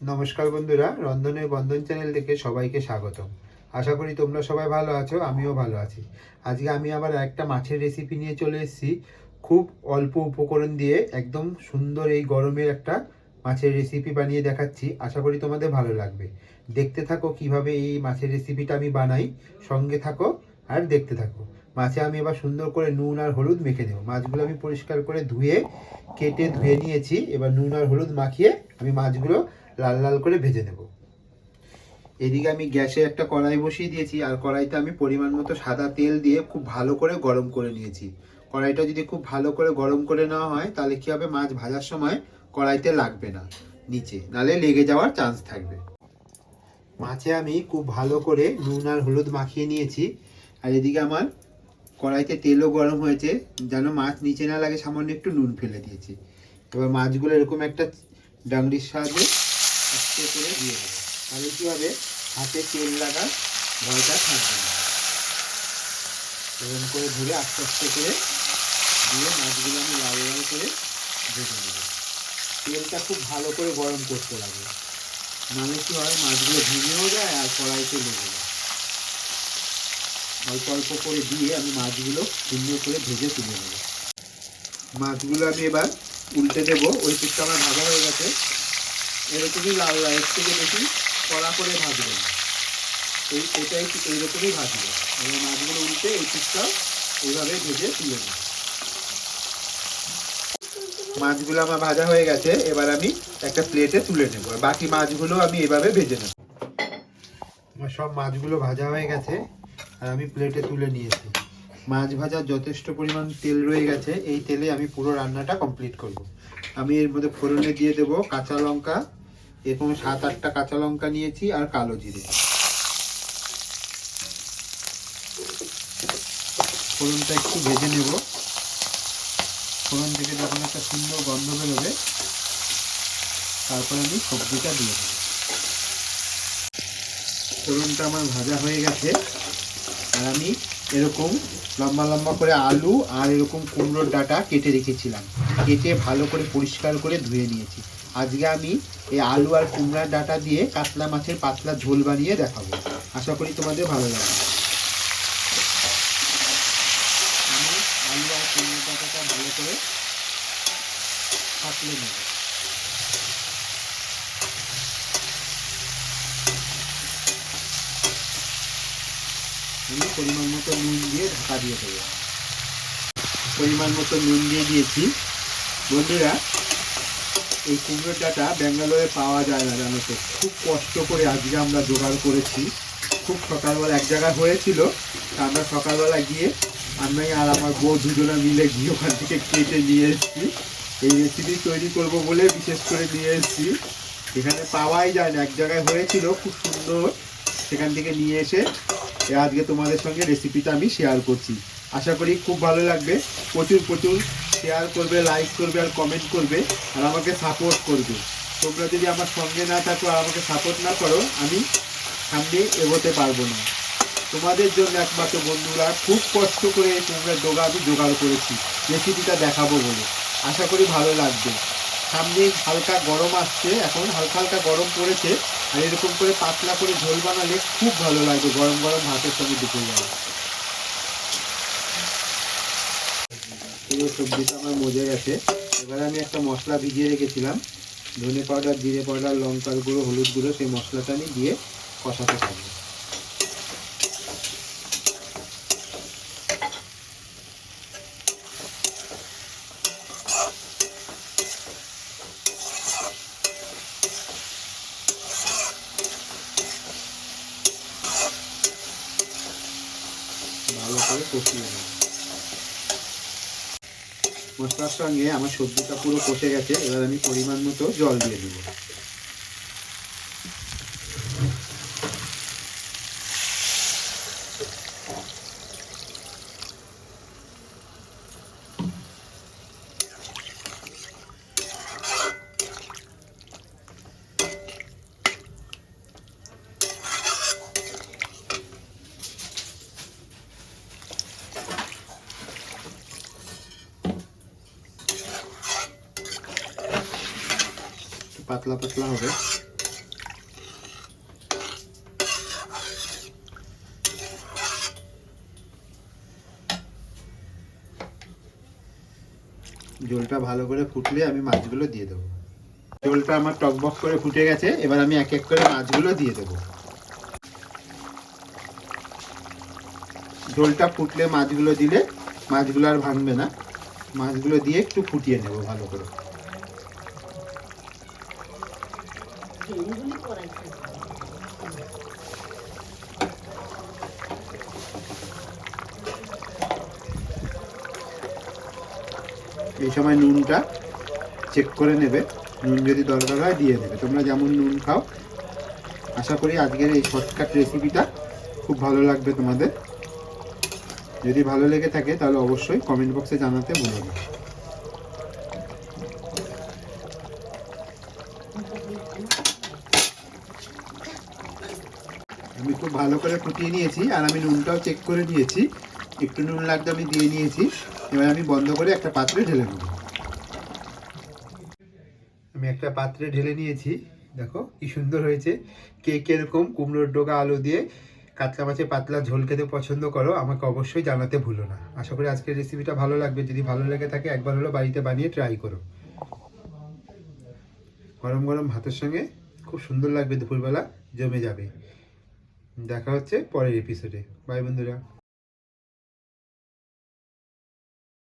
নমস্কার বন্ধুরা, রন্ধনের বন্ধন চ্যানেল থেকে সবাইকে স্বাগতম। আশা করি তোমরা সবাই ভালো আছো, আমিও ভালো আছি। আজকে আমি আবার একটা মাছের রেসিপি নিয়ে চলে এসেছি। খুব অল্প উপকরণ দিয়ে একদম সুন্দর এই গরমের একটা মাছের রেসিপি বানিয়ে দেখাচ্ছি। আশা করি তোমাদের ভালো লাগবে। দেখতে থাকো কীভাবে এই মাছের রেসিপিটা আমি বানাই, সঙ্গে থাকো আর দেখতে থাকো। মাছে আমি এবার সুন্দর করে নুন আর হলুদ মেখে দেবো মাছগুলো আমি পরিষ্কার করে ধুয়ে, কেটে ধুয়ে নিয়েছি। এবার নুন আর হলুদ মাখিয়ে আমি মাছগুলো লাল লাল করে ভেজে নেব। এদিকে আমি গ্যাসে একটা কড়াই বসিয়ে দিয়েছি, আর কড়াইতে আমি পরিমাণ মতো সাদা তেল দিয়ে খুব ভালো করে গরম করে নিয়েছি। কড়াইটা যদি খুব ভালো করে গরম করে নেওয়া হয়, তাহলে কি হবে? মাছ ভাজার সময় কড়াইতে লাগবে না, নিচে। নালে লেগে যাওয়ার চান্স থাকবে। মাছে আমি খুব ভালো করে নুন আর হলুদ মাখিয়ে নিয়েছি, আর এদিকে আমার কড়াইতে তেলও গরম হয়েছে, যেন মাছ নিচে না লাগে, সামান্য একটু নুন ফেলে দিয়েছি। এবার মাছগুলো এরকম একটা ডাংরির সাহায্যে আস্তে করে দিয়ে দেবো। তাহলে কী হবে? হাতে তেল লাগার ভয়টা থাকবে না। এরকম করে ধরে আস্তে আস্তে করে দিয়ে মাছগুলো আমি লাল লাল করে ভেজে নেব। তেলটা খুব ভালো করে গরম করতে লাগে। নাহলে কী হয়, মাছগুলো ভেঙেও যায় আর কড়াইতে লেগে যায়। অল্প অল্প করে দিয়ে আমি মাছগুলো সুন্দর করে ভেজে তুলে নেব। মাছগুলো আমি এবার উল্টে দেবো। ওই পিঠটা আমার ভাজা হয়ে গেছে। এরকমই লাল এর থেকে বেশি কড়া করে ভাজবে না এই এটাই এইরকমই ভাজবে এবার মাছগুলো উল্টে এই পিঠটাও এইভাবে ভেজে তুলে নেব। মাছগুলো আমার ভাজা হয়ে গেছে, এবার আমি একটা প্লেটে তুলে নেব। বাকি মাছগুলো আমি এভাবে ভেজে নেব। আমার সব মাছগুলো ভাজা হয়ে গেছে, আর আমি প্লেটে তুলে নিয়েছি। মাছ ভাজার যথেষ্ট পরিমাণ তেল রয়ে গেছে, এই তেলে আমি পুরো রান্নাটা কমপ্লিট করব। আমি এর মধ্যে ফোড়নে দিয়ে দেব কাঁচা লঙ্কা এরকম সাত আটটা কাঁচা লঙ্কা নিয়েছি আর কালো জিরে। ফোড়নটা একটু ভেজে নেব। ফোড়ন থেকে যখন একটা সুন্দর গন্ধ বেরোবে, তারপর আমি সবজিটা দিয়ে দেবো। ফোড়নটা আমার ভাজা হয়ে গেছে। আর আমি এরকম লম্বা লম্বা করে আলু আর এরকম কুমড়োর ডাটা কেটে রেখেছিলাম। কেটে ভালো করে পরিষ্কার করে ধুয়ে নিয়েছি। আজকে আমি এই আলু আর কুমড়ার ডাটা দিয়ে কাতলা মাছের পাতলা ঝোল বানিয়ে দেখাবো। আশা করি তোমাদের ভালো লাগবে। আমি আলু আর কুমড়োর ডাটাটা ভালো করে কাটলে নেব। পরিমাণ মতো নুন দিয়ে ঢাকা দিয়ে দেবো। পরিমাণ মতো নুন দিয়ে দিয়েছি। বন্ধুরা এই কুমড়োর ডাটা ব্যাঙ্গালোরে পাওয়া যায় না, জানো তো। খুব কষ্ট করে আজকে আমরা জোগাড় করেছি। খুব সকালবেলা এক জায়গায় হয়েছিল আমরা সকালবেলা গিয়ে আমি আর আমার বউ দুজনে মিলে গিয়ে ওখান থেকে কেটে নিয়ে এসেছি। এই রেসিপি তৈরি করব বলে বিশেষ করে নিয়ে এসেছি। এখানে পাওয়াই যায় না, এক জায়গায় হয়েছিল, খুব সুন্দর। সেখান থেকে নিয়ে এসে আজকে তোমাদের সঙ্গে রেসিপিটা আমি শেয়ার করছি। আশা করি খুব ভালো লাগবে। প্রচুর প্রচুর শেয়ার করবে লাইক করবে আর কমেন্ট করবে আর আমাকে সাপোর্ট করবে। তোমরা যদি আমার সঙ্গে না থাকো আর আমাকে সাপোর্ট না করো, আমি সামনে এগোতে পারব না। তোমাদের জন্য একমাত্র বন্ধুরা, খুব কষ্ট করে তোমরা ডোগা আমি জোগাড় করেছি রেসিপিটা দেখাবো বলে। আশা করি ভালো লাগবে। সামনে হালকা গরম আসছে, এখন হালকা হালকা গরম পড়েছে, আর এরকম করে পাতলা করে ঝোল বানালে খুব ভালো লাগবে, গরম গরম ভাতের সঙ্গে দুপুর যাবে পুরো সবজিটা আমার মজে গেছে। এবার আমি একটা মশলা ভিজিয়ে রেখেছিলাম। ধনে পাউডার, জিরে পাউডার, লঙ্কার গুঁড়ো, হলুদ গুঁড়ো, সেই মশলাটা আমি দিয়ে কষাতে থাকব। ভালো করে কষিয়ে নেব। মশলার সঙ্গে আমার সবজিটা পুরো কষে গেছে এবার আমি পরিমাণ মতো জল দিয়ে দেবো। পাতলা পাতলা হবে। জলটা ভালো করে ফুটলে আমি মাছগুলো দিয়ে দেবো। জলটা আমার টকবক করে ফুটে গেছে, এবার আমি এক এক করে মাছগুলো দিয়ে দেবো। ঝোলটা ফুটলে মাছগুলো দিলে মাছগুলো আর ভাঙবে না। মাছগুলো দিয়ে একটু ফুটিয়ে নেব ভালো করে। এই সময় নুনটা চেক করে নেবে। নুন যদি দরকার হয় দিয়ে দেবে তোমরা যেমন নুন খাও, আশা করি আজকের এই শর্টকাট রেসিপিটা খুব ভালো লাগবে তোমাদের। যদি ভালো লেগে থাকে তাহলে অবশ্যই কমেন্ট বক্সে জানাতে ভুলো না। আমি খুব ভালো করে ফুটিয়ে নিয়েছি আর আমি নুনটাও চেক করে নিয়েছি একটু নুন লাগতে আমি দিয়ে নিয়েছি। এবার আমি বন্ধ করে একটা পাত্রে ঢেলে নেব। আমি একটা পাত্রে ঢেলে নিয়েছি। দেখো কি সুন্দর হয়েছে। কে কীরকম কুমড়োর ডোকা আলু দিয়ে কাতলা মাছের পাতলা ঝোল খেতে পছন্দ করো, আমাকে অবশ্যই জানাতে ভুলো না। আশা করি আজকের রেসিপিটা ভালো লাগবে। যদি ভালো লেগে থাকে, একবার হলো বাড়িতে বানিয়ে ট্রাই করো। গরম গরম ভাতের সঙ্গে খুব সুন্দর লাগবে দুপুরবেলা, জমে যাবে। দেখা হচ্ছে পরের এপিসোডে বাই বন্ধুরা।